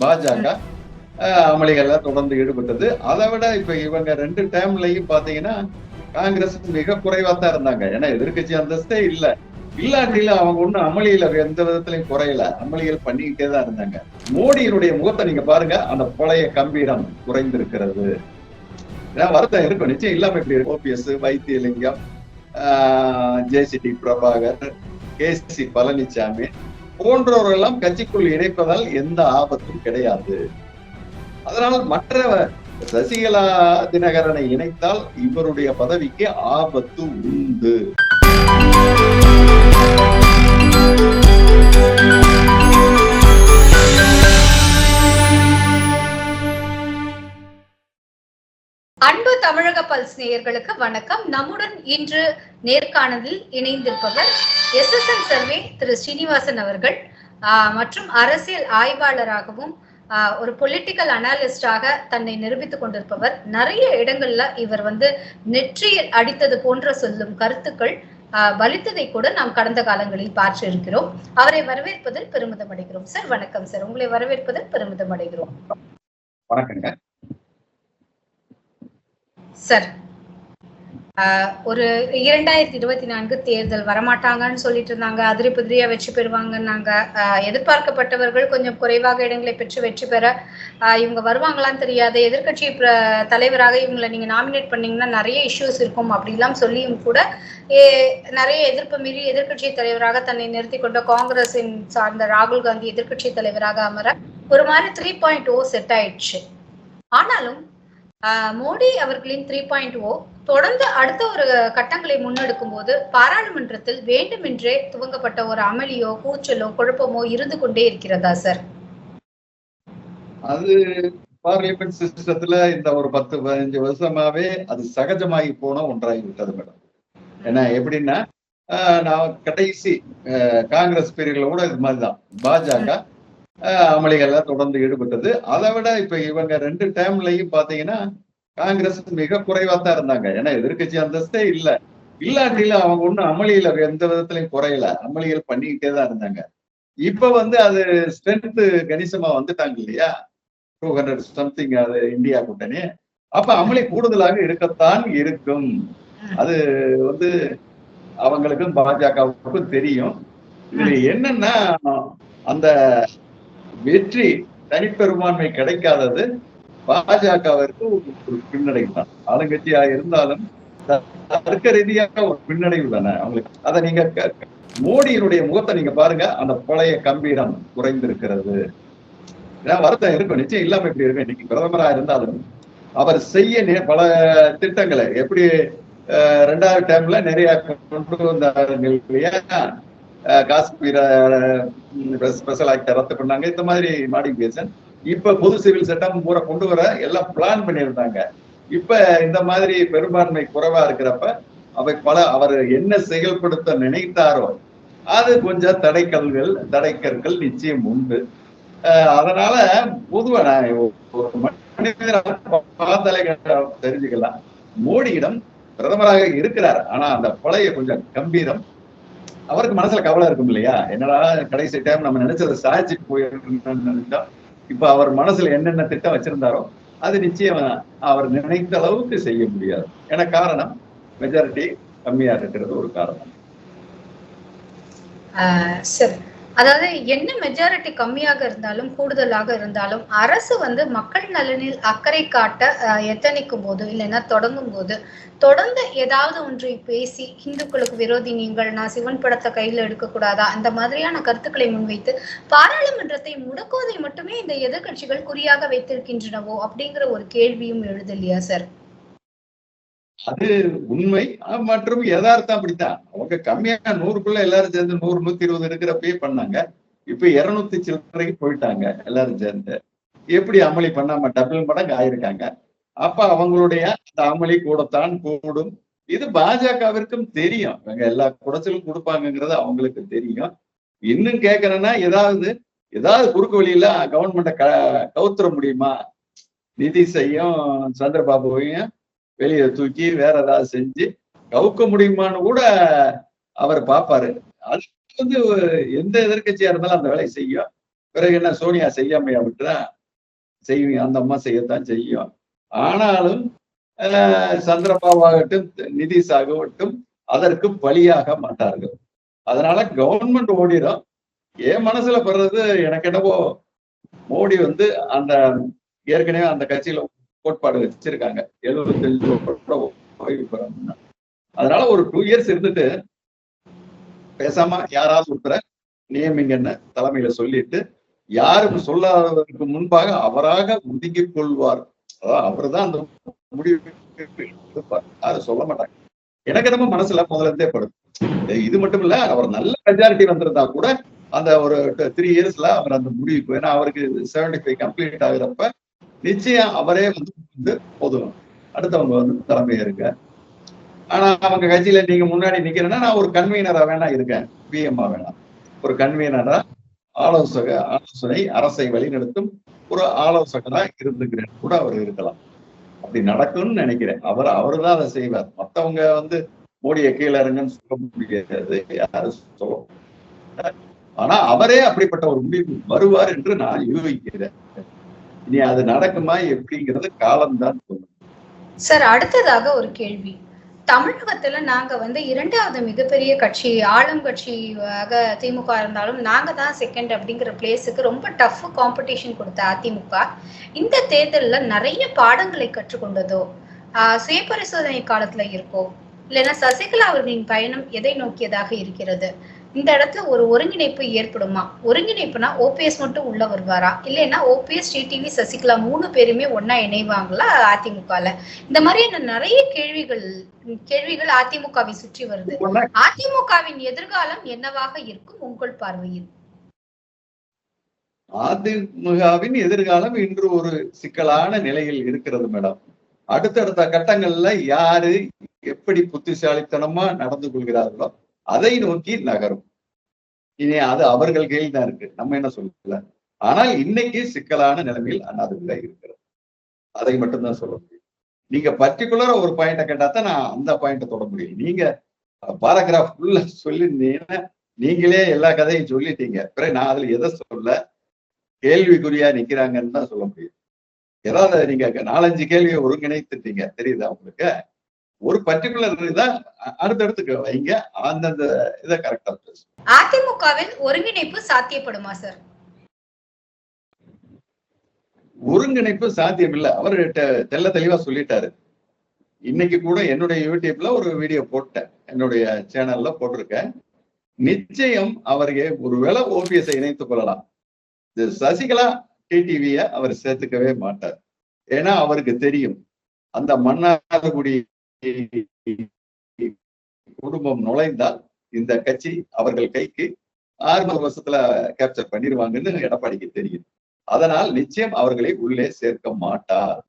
பாஜக அமளிகள்ல தொடர்ந்து ஈடுபட்டது. அதை விட இப்ப இவங்க ரெண்டு டைம்லயும் பாத்தீங்கன்னா காங்கிரஸ் மிக குறைவா தான் இருந்தாங்க. ஏன்னா எதிர்கட்சி அந்தஸ்தே இல்ல. இல்லாட்டில அவங்க ஒண்ணும் அமளியில எந்த விதத்திலையும் குறையல. அமளிகள் பண்ணிக்கிட்டே தான் இருந்தாங்க. மோடியினுடைய முகத்தை நீங்க பாருங்க அந்த பழைய கம்பீரம் குறைந்திருக்கிறது. ஏன்னா வருத்தம் இருக்கும் நிச்சயம் இல்லாம இப்படி OPS Vaithilingam JCD Prabhakar K C Palaniswami போன்றவர்களெல்லாம் கட்சிக்குள் இணைப்பதால் எந்த ஆபத்தும் கிடையாது. அதனால் மற்ற சசிகலா தினகரனை இணைத்தால் இவருடைய பதவிக்கு ஆபத்து உண்டு. பல்ஸ் நேயர்களுக்கு வணக்கம். நம்முடன் இன்று நேர்காணலில் இணைந்திருப்பவர் S S N survey Thiru Srinivasan அவர்கள். மற்றும் அரசியல் ஆய்வாளராகவும் ஒரு பொலிட்டிக்கல் அனாலிஸ்டாக தன்னை நிரூபித்துக் கொண்டிருப்பவர். நிறைய இடங்கள்ல இவர் வந்து நெற்றியில் அடித்தது போன்ற சொல்லும் கருத்துக்கள் ஆஹ், கூட நாம் கடந்த காலங்களில் பார்த்து இருக்கிறோம். அவரை வரவேற்பதில் பெருமிதம் அடைகிறோம். சார் வணக்கம் சார். உங்களை வரவேற்பதில் பெருமிதம் அடைகிறோம். வணக்கங்க. சார் ஆஹ் ஒரு இரண்டாயிரத்தி இருபத்தி நான்கு தேர்தல் வரமாட்டாங்கன்னு சொல்லிட்டு இருந்தாங்க அதிரி புதிரியா வெற்றி பெறுவாங்கன்னாங்க. ஆஹ் எதிர்பார்க்கப்பட்டவர்கள் கொஞ்சம் குறைவாக இடங்களை பெற்று வெற்றி பெற ஆஹ் இவங்க வருவாங்களான்னு தெரியாது. எதிர்க்கட்சி தலைவராக இவங்களை நீங்க நாமினேட் பண்ணீங்கன்னா நிறைய இஷ்யூஸ் இருக்கும் அப்படிலாம் சொல்லியும் கூட ஏ- நிறைய எதிர்ப்பு மீறி எதிர்கட்சி தலைவராக தன்னை நிறுத்தி கொண்ட காங்கிரஸின் சார்ந்த ராகுல் காந்தி எதிர்கட்சி தலைவராக அமர ஒரு மாதிரி த்ரீ பாயிண்ட் ஓ செட் ஆயிடுச்சு. ஆனாலும் மோடி அவர்களின் த்ரீ பாயிண்ட் ஓ தொடர்ந்து அடுத்த ஒரு கட்டங்களை முன்னெடுக்கும் போது பாராளுமன்றத்தில் வேண்டுமென்றே துவங்கப்பட்ட ஒரு அமளியோ கூச்சலோ குழப்பமோ இருந்து கொண்டே இருக்கிறதா சார்? அது பார்லிமெண்ட் சிஸ்டத்துல இந்த ஒரு பத்து பதினஞ்சு வருஷமாவே அது சகஜமாகி போன ஒன்றாகி விட்டது மேடம். ஏன்னா எப்படின்னா ஆஹ் நான் கடைசி ஆஹ் காங்கிரஸ் பீரியட்ல கூட இது மாதிரிதான். பாஜக அமளிகள்ல தொடர்ந்து ஈடுபட்டது. அதை விட இப்ப இவங்க ரெண்டு டைம்லயும் பாத்தீங்கன்னா காங்கிரஸ் மிக குறைவா தான் இருந்தாங்க. ஏன்னா எதிர்க்கட்சி அந்தஸ்தே இல்ல. இல்லாட்டில அவங்க ஒண்ணும் அமளியில எந்த விதத்திலையும் குறையல. அமளிகள் பண்ணிக்கிட்டே தான் இருந்தாங்க. இப்ப வந்து அது ஸ்ட்ரென்த் கணிசமா வந்துட்டாங்க இல்லையா? டூ ஹண்ட்ரட் சம்திங் அது இந்தியா கூட்டணி. அப்ப அமளி கூடுதலாக இருக்கத்தான் இருக்கும். அது வந்து அவங்களுக்கும் பாஜகவுக்கும் தெரியும். இதுல என்னன்னா அந்த வெற்றி தனிப்பெரும்பான்மை கிடைக்காதது பாஜகவிற்கு ஒரு பின்னடைவு தான் ஆளுங்கட்சியா இருந்தாலும் தர்க்க ரீதியாக ஒரு பின்னடைவு தானே அவங்களுக்கு. அதை நீங்க மோடியினுடைய முகத்தை நீங்க பாருங்க அந்த பழைய கம்பீரம் குறைந்திருக்கிறது. ஏன்னா வருத்தம் இருக்கும் நிச்சயம் இல்லாம இப்படி இருக்கும். இன்னைக்கு பிரதமரா இருந்தாலும் அவர் செய்ய நே- பல திட்டங்களை எப்படி அஹ், ரெண்டாவது டைம்ல நிறைய கொண்டு வந்தாங்க இல்லையா? காஷ்மீர ஸ்பெஷல் ஆக்ட ரத்து பண்ணாங்க. இந்த மாதிரி மாடிஃபிகேஷன் இப்ப பொது சிவில் சட்டம் பூரா கொண்டு வர எல்லாம் பிளான் பண்ணியிருந்தாங்க. இப்ப இந்த மாதிரி பெரும்பான்மை குறைவா இருக்கிறப்ப அவை பல அவர் என்ன செயல்படுத்த நினைத்தாரோ அது கொஞ்சம் தடைக்கல்கள் தடைக்கற்கள் நிச்சயம் உண்டு. அதனால பொதுவா நான் ஒரு தெரிஞ்சுக்கலாம். மோடியிடம் பிரதமராக இருக்கிறார். ஆனா அந்த பழைய கொஞ்சம் கம்பீரம் அவருக்கு மனசுல கவலை இருக்கும் இல்லையா? என்னடா கடைசி டைம் நம்ம நினைச்சதை சாதிச்சுட்டு போயிருந்தோம்னு இப்ப அவர் மனசுல என்னென்ன திட்டம் வச்சிருந்தாரோ அது நிச்சயம் அவர் நினைத்த அளவுக்கு செய்ய முடியாது. ஏன்னா காரணம் மெஜாரிட்டி கம்மியா இருக்கிறது ஒரு காரணம். ஆஹ் அதாவது என்ன மெஜாரிட்டி கம்மியாக இருந்தாலும் கூடுதலாக இருந்தாலும் அரசு வந்து மக்கள் நலனில் அக்கறை காட்ட எத்தனைக்கும் போது இல்லைன்னா தொடங்கும் போது தொடர்ந்து ஏதாவது ஒன்றை பேசி இந்துக்களுக்கு விரோதி நீங்கள் நான் சிவன் படத்தை கையில் எடுக்கக்கூடாதா? அந்த மாதிரியான கருத்துக்களை முன்வைத்து பாராளுமன்றத்தை முடக்குவதை மட்டுமே இந்த எதிர்க்கட்சிகள் குறியாக வைத்திருக்கின்றனவோ அப்படிங்கிற ஒரு கேள்வியும் எழுதலையா சார்? அது உண்மை. மற்றும் யதார்த்தம் அப்படித்தான். அவங்க கம்மியா நூறுக்குள்ள எல்லாரும் சேர்ந்து நூறு நூத்தி இருபது இருக்கிறப்பயே பண்ணாங்க. இப்ப இருநூத்தி சில்லறைக்கு போயிட்டாங்க எல்லாரும் சேர்ந்து. எப்படி அமளி பண்ணாம டபுள் மடங்கு ஆயிருக்காங்க. அப்ப அவங்களுடைய அந்த அமளி கூடத்தான் கூடும். இது பாஜகவிற்கும் தெரியும். இவங்க எல்லா குடைச்சலும் கொடுப்பாங்கிறது அவங்களுக்கு தெரியும். இன்னும் கேட்கணும்னா ஏதாவது ஏதாவது குறுக்கு வழியில கவர்மெண்ட்டை க கவுத்துற முடியுமா? நிதிஷையும் சந்திரபாபுவையும் வெளியே தூக்கி வேற ஏதாவது செஞ்சு கவுக்க முடியுமான்னு கூட அவர் பார்ப்பாரு. அது வந்து எந்த எதிர்க்கட்சியா இருந்தாலும் அந்த வேலையை செய்யும். பிறகு என்ன சோனியா செய்யாமையா விட்டுதான் செய்வீங்க அந்த அம்மா செய்யத்தான் செய்யும். ஆனாலும் அஹ், சந்திரபாபாகட்டும் நிதிஷ் ஆகட்டும் அதற்கு பலியாக மாட்டார்கள். அதனால கவர்மெண்ட் ஓடிடும் என் மனசுல படுறது எனக்கு என்னவோ மோடி வந்து அந்த ஏற்கனவே அந்த கட்சியில கோட்பாடு வச்சிருக்காங்க. எழுபத்தஞ்சு ஓய்வு பெறணும்னு. அதனால ஒரு டூ இயர்ஸ் இருந்துட்டு பேசாம யாராவது ஒருத்தரை நியமிங்கன்னு தலைமையில சொல்லிட்டு யாரும் சொல்லாததற்கு முன்பாக அவராக ஒதுங்கிக் கொள்வார். அதான் அவர்தான் அந்த முடிவு அதை யாரும் சொல்ல மாட்டாங்க. எனக்கு நம்ம மனசுல முதல்ல இருந்தே இது மட்டும் இல்ல அவர் நல்ல மெஜாரிட்டி வந்திருந்தா கூட அந்த ஒரு த்ரீ இயர்ஸ்ல அவர் அந்த முடிவுக்கு ஏன்னா அவருக்கு செவன்டி ஃபைவ் கம்ப்ளீட் ஆகுறப்ப நிச்சயம் அவரே வந்து போதும் அடுத்தவங்க வந்து தலைமை இருங்க. ஆனா அவங்க கட்சியில நீங்க முன்னாடி நிக்கிறேன்னா நான் ஒரு கன்வீனரா வேணா இருக்கேன். பிஎம்ஆ வேணாம் ஒரு கன்வீனரா ஆலோசக ஆலோசனை அரசை வழிநடத்தும் ஒரு ஆலோசகரா இருந்துக்கிறேன். கூட அவர் இருக்கலாம். அப்படி நடக்கும்னு நினைக்கிறேன். அவர் அவர் தான் அதை செய்வார். மத்தவங்க வந்து மோடியை கீழே இருங்கன்னு சொல்ல முடியாது. யாரும் சொல்ல ஆனா அவரே அப்படிப்பட்ட ஒரு முடிவு வருவார் என்று நான் யூகிக்கிறேன். இனி அது நடக்குமா எப்படிங்கிறது காலம்தான் சொல்லும். சார் அடுத்ததாக ஒரு கேள்வி. தமிழகத்துல நாங்க வந்து இரண்டாவது மிகப்பெரிய கட்சி ஆளும் கட்சியாக திமுக இருந்தாலும் நாங்க தான் செகண்ட் அப்படிங்கிற பிளேஸுக்கு ரொம்ப டஃப் காம்படிஷன் கொடுத்த அதிமுக. இந்த தேர்தல்ல நிறைய பாடங்களை கற்றுக்கொண்டதோ ஆஹ் சுயபரிசோதனை காலத்துல இருக்கோ இல்லைன்னா சசிகலா அவர்களின் பயணம் எதை நோக்கியதாக இருக்கிறது? இந்த இடத்துல ஒரு ஒருங்கிணைப்பு ஏற்படுமா? ஒருங்கிணைப்புனா ஓபிஎஸ் மட்டும் உள்ள வருவாரா? இல்லைன்னா ஓபிஎஸ் டிடிவி சசிகலா மூணு பேருமே ஒன்னா இணைவாங்களா? அதிமுகல. இந்த மாதிரியான நிறைய கேள்விகள் கேள்விகள் அதிமுகவை சுற்றி வருது. அதிமுகவின் எதிர்காலம் என்னவாக இருக்கும் உங்கள் பார்வையில்? அதிமுகவின் எதிர்காலம் இன்று ஒரு சிக்கலான நிலையில் இருக்கிறது மேடம். அடுத்தடுத்த கட்டங்கள்ல யாரு எப்படி புத்திசாலித்தனமா நடந்து கொள்கிறார்களோ அதை நோக்கி நகரும். இனி அது அவர்கள் கையில் தான் இருக்கு. நம்ம என்ன சொல்லல? ஆனால் இன்னைக்கு சிக்கலான நிலைமையில் அதிமுக இருக்கிறது. அதை மட்டும்தான் சொல்ல முடியும். நீங்க பர்டிகுலரா ஒரு பாயிண்ட கேட்டா தான் நான் அந்த பாயிண்ட தொட முடியும். நீங்க பாராகிராஃப் ஃபுல்லா சொல்லியிருந்தீங்கன்னா நீங்களே எல்லா கதையும் சொல்லிட்டீங்க. பிறகு நான் அதுல எதை சொல்ல? கேள்விக்குறியா நிக்கிறாங்கன்னு தான் சொல்ல முடியும். ஏதாவது நீங்க நாலஞ்சு கேள்வியை ஒருங்கிணைத்துட்டீங்க. தெரியுதா உங்களுக்கு? ஒரு பர்டிகுலர் இதை அடுத்தடுத்துக்கு வைங்க. அந்தந்த இதை கரெக்டா பேசு. அதிமுகவில் ஒருங்கிணைப்பு சாத்தியப்படுமா சார் ஒருங்கிணைப்பு சாத்தியம் இல்ல அவர் தெ- தெள்ள தெளிவா சொல்லிட்டாரு. இன்னைக்கு கூட என்னுடைய யூடியூப்ல ஒரு வீடியோ போட்டேன். என்னுடைய சேனல்ல போட்டிருக்கேன். நிச்சயம் அவருக்கு ஒருவேளை ஓபிஎஸ் இணைத்துக் கொள்ளலாம். சசிகலா டிடிவிய அவர் சேர்த்துக்கவே மாட்டார். ஏன்னா அவருக்கு தெரியும். அந்த மன்னார்குடி குடும்பம் நுழைந்தால் இந்த கட்சி அவர்கள் கைக்கு ஆறு வருஷத்துல கேப்சர் பண்ணிடுவாங்கன்னு எடப்பாடிக்கு தெரியும். அதனால் நிச்சயம் அவர்களை உள்ளே சேர்க்க மாட்டார்.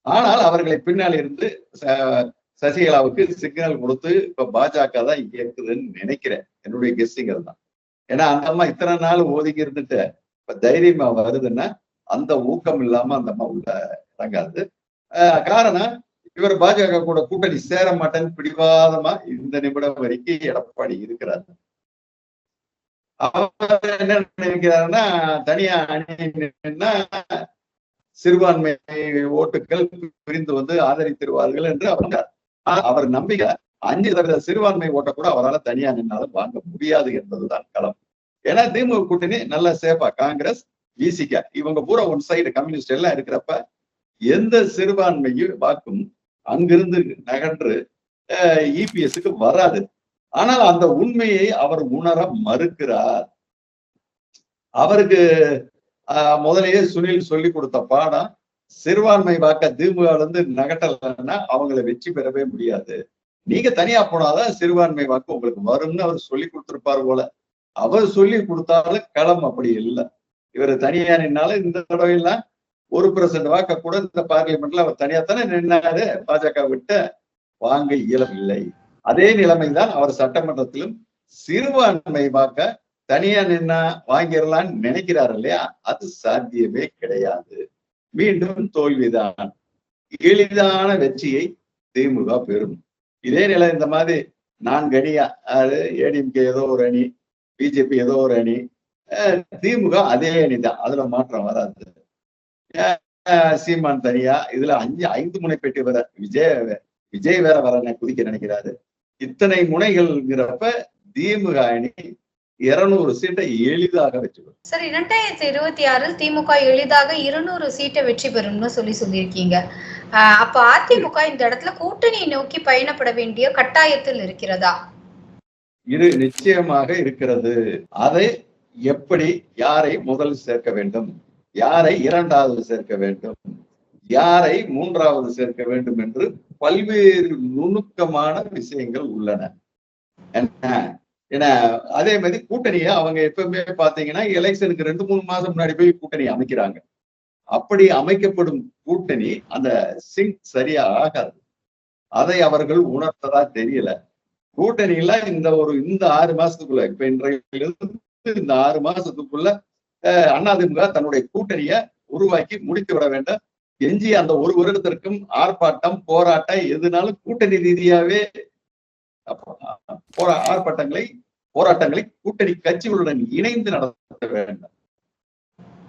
ஆனால் அவர்களை பின்னால் இருந்து ச- சசிகலாவுக்கு சிக்னல் கொடுத்து இப்ப பாஜக தான் இயக்குதுன்னு நினைக்கிறேன். என்னுடைய கெஸ்டிங் தான் ஏன்னா அந்த அம்மா இத்தனை நாள் ஒதுங்கி இருந்துட்டு இப்ப தைரியமா வருதுன்னா அந்த ஊக்கம் இல்லாம அந்த அம்மா உள்ள இறங்காது. ஆஹ் காரணம் இவர் பாஜக கூட கூட்டணி சேர மாட்டேன்னு பிடிவாதமா இந்த நிமிடம் வரைக்கும் எடப்பாடி இருக்கிறார். அவர் என்ன நினைக்கிறாருன்னா தனியா அணி சிறுபான்மை ஓட்டுகள் பிரிந்து வந்து ஆதரித்திருவார்கள் என்று அவர் அவர் நம்பிக்கை. அஞ்சு சதவீத சிறுபான்மை ஓட்டை கூட அவரால் தனியா நின்னாலும் வாங்க முடியாது என்பதுதான் களம். ஏன்னா திமுக கூட்டணி நல்ல சேஃபா காங்கிரஸ் விசிக இவங்க பூரா ஒன் சைடு கம்யூனிஸ்ட் எல்லாம் இருக்கிறப்ப எந்த சிறுபான்மையும் வாக்கும் அங்கிருந்து நகன்று இபிஎஸ்க்கு வராது. ஆனால் அந்த உண்மையை அவர் உணர மறுக்கிறார். அவருக்கு ஆஹ், முதலையே சுனில் சொல்லி கொடுத்த பாடம் சிறுபான்மை வாக்க திமுக இருந்து நகட்டலைன்னா அவங்கள வெற்றி பெறவே முடியாது. நீங்க தனியா போனாதான் சிறுபான்மை வாக்கு உங்களுக்கு வரும்னு அவர் சொல்லி கொடுத்திருப்பார் போல. அவர் சொல்லி கொடுத்தாலும் களம் அப்படி இல்லை. இவர் தனியா நின்னாலும் இந்த தடவையெல்லாம் ஒரு பர்சன்ட் வாக்க கூட இந்த பார்லிமெண்ட்ல அவர் தனியா தானே நின்னாரு. பாஜக விட்ட வாங்க இயலவில்லை. அதே நிலைமைதான் அவர் சட்டமன்றத்திலும் சிறுபான்மை வாக்க தனியா நின்னா வாங்கிடலாம்னு நினைக்கிறார் இல்லையா? அது சாத்தியமே கிடையாது. மீண்டும் தோல்விதான். எளிதான வெற்றியை திமுக பெறும். இதே நிலை இந்த மாதிரி நான்கு அணியா அது ஏடிஎம்கே ஏதோ ஒரு அணி பிஜேபி ஏதோ ஒரு அணி அஹ் திமுக அதே அணிதான். அதுல மாற்றம் வராது. சீமான் தனியா? இதுல அஞ்சு ஐந்து முனை பெட்டி வர விஜய் விஜய் வேற வர குதிக்க நினைக்கிறாரு. இத்தனை முனைகள்ங்கிறப்ப திமுக அணி இருநூறு சீட்டை எளிதாக வெற்றி பெறும். சார் இரண்டாயிரத்தி இருபத்தி ஆறில் திமுக எளிதாக இருநூறு சீட்டை வெற்றி பெறும்னு சொல்லி சொல்லியிருக்கீங்க. அப்ப அதிமுக இந்த இடத்துல கூட்டணியை நோக்கி பயணப்பட வேண்டிய கட்டாயத்தில் இருக்கிறதா? இரு நிச்சயமாக இருக்கிறது. அதை எப்படி யாரை முதல் சேர்க்க வேண்டும்? யாரை இரண்டாவது சேர்க்க வேண்டும்? யாரை மூன்றாவது சேர்க்க வேண்டும் என்று பல்வேறு நுணுக்கமான விஷயங்கள் உள்ளன. என்ன? ஏன்னா அதே மாதிரி கூட்டணியை அவங்க எப்பவுமே பாத்தீங்கன்னா எலெக்ஷனுக்கு ரெண்டு மூணு மாசம் முன்னாடி போய் கூட்டணி அமைக்கிறாங்க. அப்படி அமைக்கப்படும் கூட்டணி அந்த சிங்க் சரியா ஆகாது. அதை அவர்கள் உணர்த்ததா தெரியல. கூட்டணியில இந்த ஒரு இந்த ஆறு மாசத்துக்குள்ள இப்ப இன்றையிலிருந்து இந்த ஆறு மாசத்துக்குள்ள அதிமுக தன்னுடைய கூட்டணியை உருவாக்கி முடித்து விட வேண்டும். எஞ்சி அந்த ஒரு வருடத்திற்கும் ஆர்ப்பாட்டம் போராட்டம் எதுனாலும் கூட்டணி ரீதியாவே போரா ஆர்ப்பாட்டங்களை போராட்டங்களை கூட்டணி கட்சிகளுடன் இணைந்து நடத்த வேண்டும்.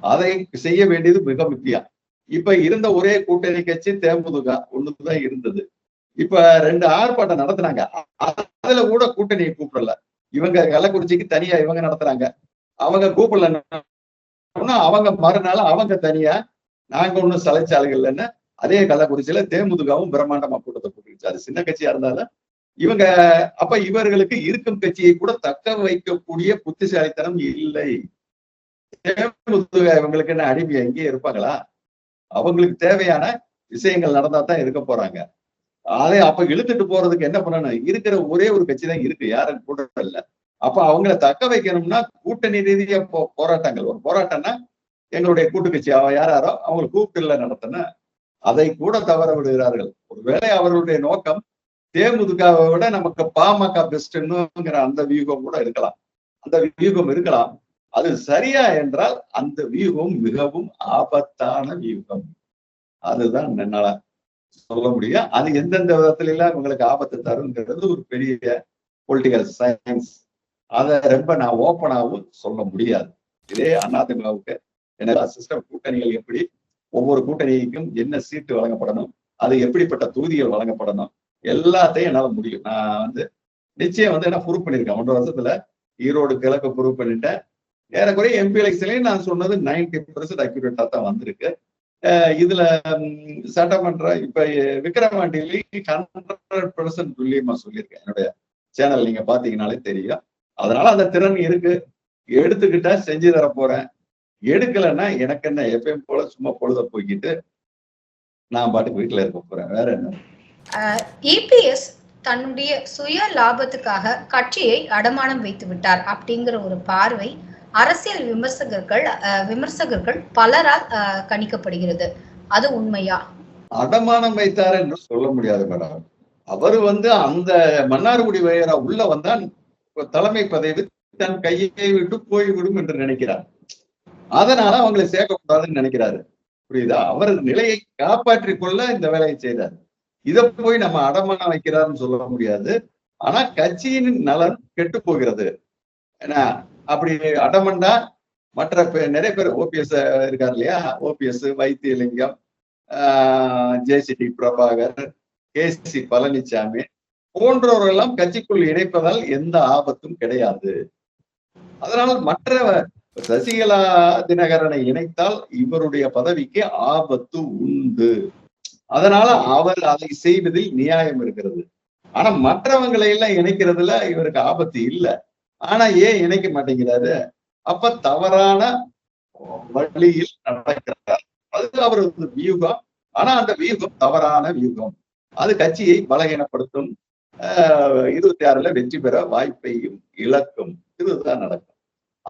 அதை செய்ய வேண்டியது மிக முக்கியம். இப்ப இருந்த ஒரே கூட்டணி கட்சி தேமுதுக ஒண்ணுதான் இருந்தது. இப்ப ரெண்டு ஆர்ப்பாட்டம் நடத்துனாங்க. அதுல கூட கூட்டணியை கூப்பிடல. இவங்க கள்ளக்குறிச்சிக்கு தனியா இவங்க நடத்துறாங்க. அவங்க கூப்பிடல கூப்பிடலன்னா அவங்க மறுநாள் அவங்க தனியா நாங்க ஒண்ணும் சலைச்சாலைகள் இல்லைன்னு அதே கள்ளக்குறிச்சியில தேமுதுகாவும் பிரம்மாண்டமா கூட்டத்தை போட்டுருச்சு அது சின்ன கட்சியா இருந்தாலும் இவங்க அப்ப இவர்களுக்கு இருக்கும் கட்சியை கூட தக்க வைக்கக்கூடிய புத்திசாலித்தனம் இல்லை. தேமுதுக இவங்களுக்கு என்ன அடிமை எங்கேயே இருப்பாங்களா? அவங்களுக்கு தேவையான விஷயங்கள் நடந்தா தான் இருக்க போறாங்க. அதை அப்ப இழுத்துட்டு போறதுக்கு என்ன பண்ணணும்? இருக்கிற ஒரே ஒரு கட்சி தான் இருக்கு. யாரும் கூட இல்ல. அப்ப அவங்கள தக்க வைக்கணும்னா கூட்டணி ரீதியா போ போராட்டங்கள் ஒரு போராட்டம்னா எங்களுடைய கூட்டு கட்சி. அவ யாராரோ அவங்களை கூப்பிட்டுல நடத்தின அதை கூட தவற விடுகிறார்கள். ஒருவேளை அவர்களுடைய நோக்கம் தேமுதிகாவை விட நமக்கு பாமக பெஸ்ட்னுங்கிற அந்த வியூகம் கூட இருக்கலாம். அந்த வியூகம் இருக்கலாம். அது சரியா என்றால் அந்த வியூகம் மிகவும் ஆபத்தான வியூகம். அதுதான் என்னால சொல்ல முடியும். அது எந்தெந்த விதத்துல எல்லாம் உங்களுக்கு ஆபத்து தருங்கிறது ஒரு பெரிய பொலிட்டிக்கல் சயின்ஸ் அதை ரொம்ப நான் ஓப்பனாகவும் சொல்ல முடியாது. இதே அதிமுகவுக்கு என்ன சிஸ்டம் கூட்டணிகள் எப்படி? ஒவ்வொரு கூட்டணிக்கும் என்ன சீட்டு வழங்கப்படணும்? அது எப்படிப்பட்ட தொகுதிகள் வழங்கப்படணும்? எல்லாத்தையும் என்னால் முடியும். நான் வந்து நிச்சயம் வந்து என்ன ப்ரூவ் பண்ணியிருக்கேன் ஒன்றரை வருஷத்துல ஈரோடு கிழக்கு ப்ரூவ் பண்ணிட்டேன். ஏறக்குறைய எம்பி எலெக்ஷன்லையும் நான் சொன்னது நைன்டி பெர்சன்ட் அக்யூரேட்டா தான் வந்திருக்கு. இதுல சட்டமன்ற இப்ப விக்ரமாண்டிலையும் ஹண்ட்ரட் பெர்சன்ட் துல்லியமா சொல்லியிருக்கேன். என்னுடைய சேனல் நீங்க பாத்தீங்கன்னாலே தெரியும். அதனால அந்த திறன் இருக்கு. எடுத்துக்கிட்டா செஞ்சு தர போறேன். எடுக்கலைன்னா எனக்கு என்ன எப்பயும் போல சும்மா பொழுத போய்கிட்டு நான் பாட்டுக்கு வீட்டுல இருக்க போறேன். வேற என்ன? இபிஎஸ் தன்னுடைய சுய லாபத்துக்காக கட்சியை அடமானம் வைத்து விட்டார் அப்படிங்கிற ஒரு பார்வை அரசியல் விமர்சகர்கள் விமர்சகர்கள் பலரால் கணிக்கப்படுகிறது. அது உண்மையா? அடமானம் வைத்தார் என்று சொல்ல முடியாது மேடம். அவர் வந்து அந்த மன்னார்குடி வயரா உள்ள வந்தால் தலைமை பதவி தன் கையை விட்டு போய்விடும் என்று நினைக்கிறார். அதனால அவங்களை சேர்க்கக்கூடாதுன்னு நினைக்கிறாரு. புரியுதா? அவர் நிலையை காப்பாற்றி கொள்ள இந்த வேலையை செய்தார். இத போய் நம்ம அடமான வைக்கிறாருன்னு சொல்ல முடியாது. ஆனா கட்சியின் நலன் கெட்டு போகிறது. ஏன்னா அப்படி அடமண்டா மற்ற நிறைய பேர் ஓபிஎஸ் இருக்கார் இல்லையா? OPS Vaithilingam JCD Prabhakar K C Palaniswami போன்றவர்களெல்லாம் கட்சிக்குள் இணைப்பதால் எந்த ஆபத்தும் கிடையாது. அதனால மற்ற சசிகலா தினகரனை இணைத்தால் இவருடைய பதவிக்கு ஆபத்து உண்டு. அதனால அவர் அதை செய்வதில் நியாயம் இருக்கிறது. ஆனா மற்றவங்களை எல்லாம் இணைக்கிறதுல இவருக்கு ஆபத்து இல்லை. ஆனா ஏன் இணைக்க மாட்டேங்கிறாரு? அப்ப தவறான வழியில் நடக்கிறார். அது அவரது வியூகம். ஆனா அந்த வியூகம் தவறான வியூகம். அது கட்சியை பலகீனப்படுத்தும். இருபத்தி ஆறுல வெற்றி பெற வாய்ப்பையும் இழக்கும். இதுதான் நடக்கும்.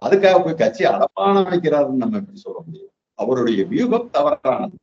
அதுக்காக போய் கட்சி அடப்பான வைக்கிறாருன்னு நம்ம எப்படி சொல்ல முடியும்? அவருடைய வியூகம் தவறானது.